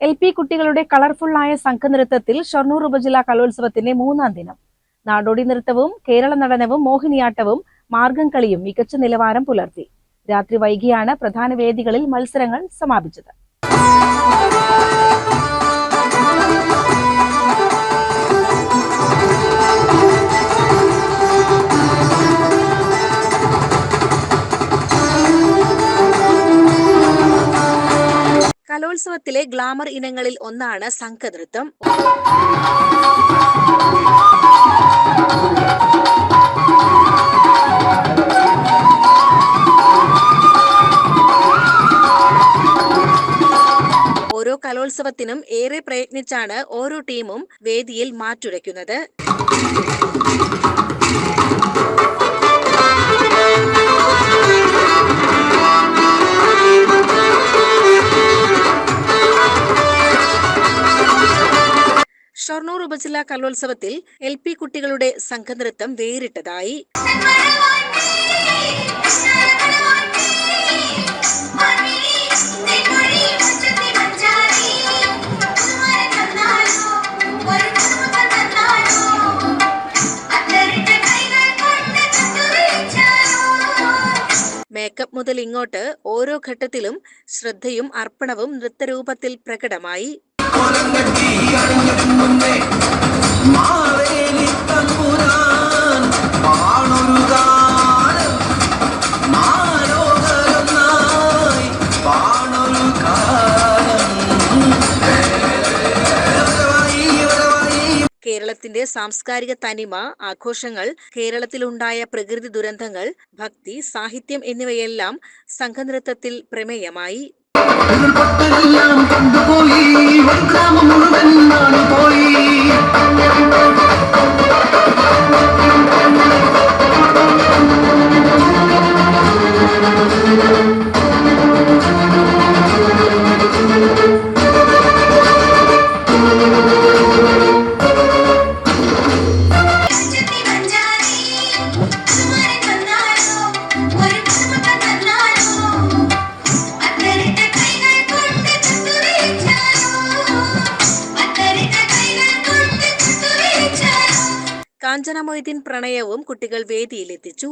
L P കുട്ടികളുടെ കളർഫുള്ളായ സംഘനൃത്തത്തിൽ ഷൊർണൂർ ഉപജില്ലാ കലോത്സവത്തിന്റെ മൂന്നാം ദിനം. നാടോടി നൃത്തവും കേരള നടനവും മോഹിനിയാട്ടവും മാർഗം കളിയും മികച്ച നിലവാരം പുലർത്തി. രാത്രി വൈകിയാണ് പ്രധാന വേദികളിൽ മത്സരങ്ങൾ സമാപിച്ചത്. കലോത്സവത്തിലെ ഗ്ലാമർ ഇനങ്ങളിൽ ഒന്നാണ് സംഘനൃത്തം. ഓരോ കലോത്സവത്തിനും ഏറെ പ്രയത്നിച്ചാണ് ഓരോ ടീമും വേദിയിൽ മാറ്റുരയ്ക്കുന്നത്. ഉപജില്ലാ കലോത്സവത്തിൽ എൽ പി കുട്ടികളുടെ സംഘനൃത്തം വേറിട്ടതായി. മേക്കപ്പ് മുതൽ ഇങ്ങോട്ട് ഓരോ ഘട്ടത്തിലും ശ്രദ്ധയും അർപ്പണവും നൃത്തരൂപത്തിൽ പ്രകടമായി. കേരളത്തിന്റെ സാംസ്കാരിക തനിമ ആഘോഷങ്ങൾ കേരളത്തിലുണ്ടായ പ്രകൃതി ദുരന്തങ്ങൾ ഭക്തി സാഹിത്യം എന്നിവയെല്ലാം സംഘനൃത്തത്തിൽ പ്രമേയമായി ഉരുൾപൊട്ടലെല്ലാം കണ്ടുപോയി. ഒരു ഗ്രാമം മുഴുവൻ നാണ് പോയി കാഞ്ചന മൊയ്തീൻ പ്രണയവും കുട്ടികൾ വേദിയിലെത്തിച്ചു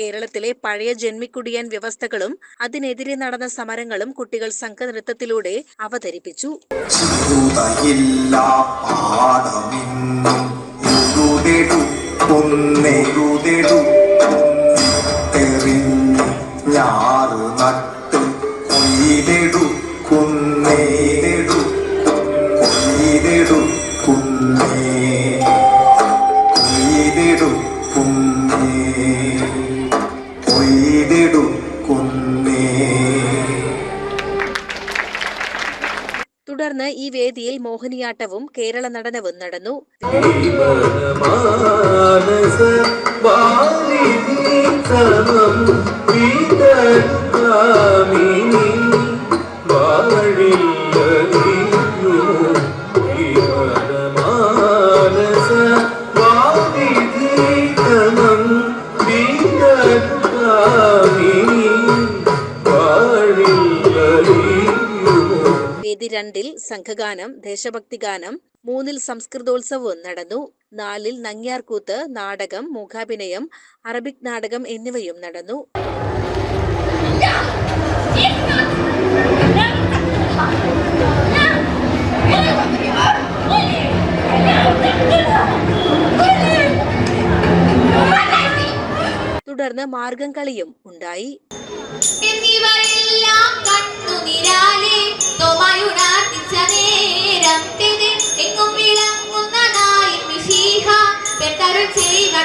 കേരളത്തിലെ പഴയ ജന്മിക്കുടിയാൻ വ്യവസ്ഥകളും അതിനെതിരെ നടന്ന സമരങ്ങളും കുട്ടികൾ സംഘനൃത്തത്തിലൂടെ അവതരിപ്പിച്ചു. ശ്രുതയില്ല പാടമിന്നും തുടർന്ന് ഈ വേദിയിൽ മോഹിനിയാട്ടവും കേരള നടനവും നടന്നു. രണ്ടിൽ സംഘഗാനം ദേശഭക്തിഗാനം മൂന്നിൽ സംസ്കൃതോത്സവവും നടന്നു. നാലിൽ നങ്ങ്യാർകൂത്ത് നാടകം മൂകാഭിനയം അറബിക് നാടകം എന്നിവയും നടന്നു. തുടർന്ന് മാർഗം കളിയും ഉണ്ടായി. നേരം തെത് എങ്ങും വിളങ്ങുന്ന നായൻ മിശീഹ പെട്ടരുൾ ചെയ്യുക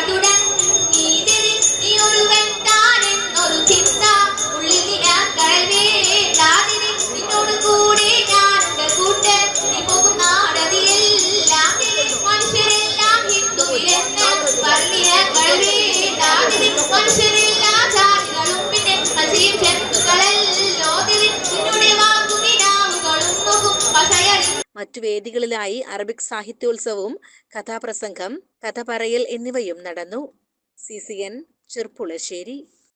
മറ്റു വേദികളിലായി അറബിക് സാഹിത്യോത്സവവും കഥാപ്രസംഗം കഥ പറയൽ എന്നിവയും നടന്നു. C C N Cherpulassery.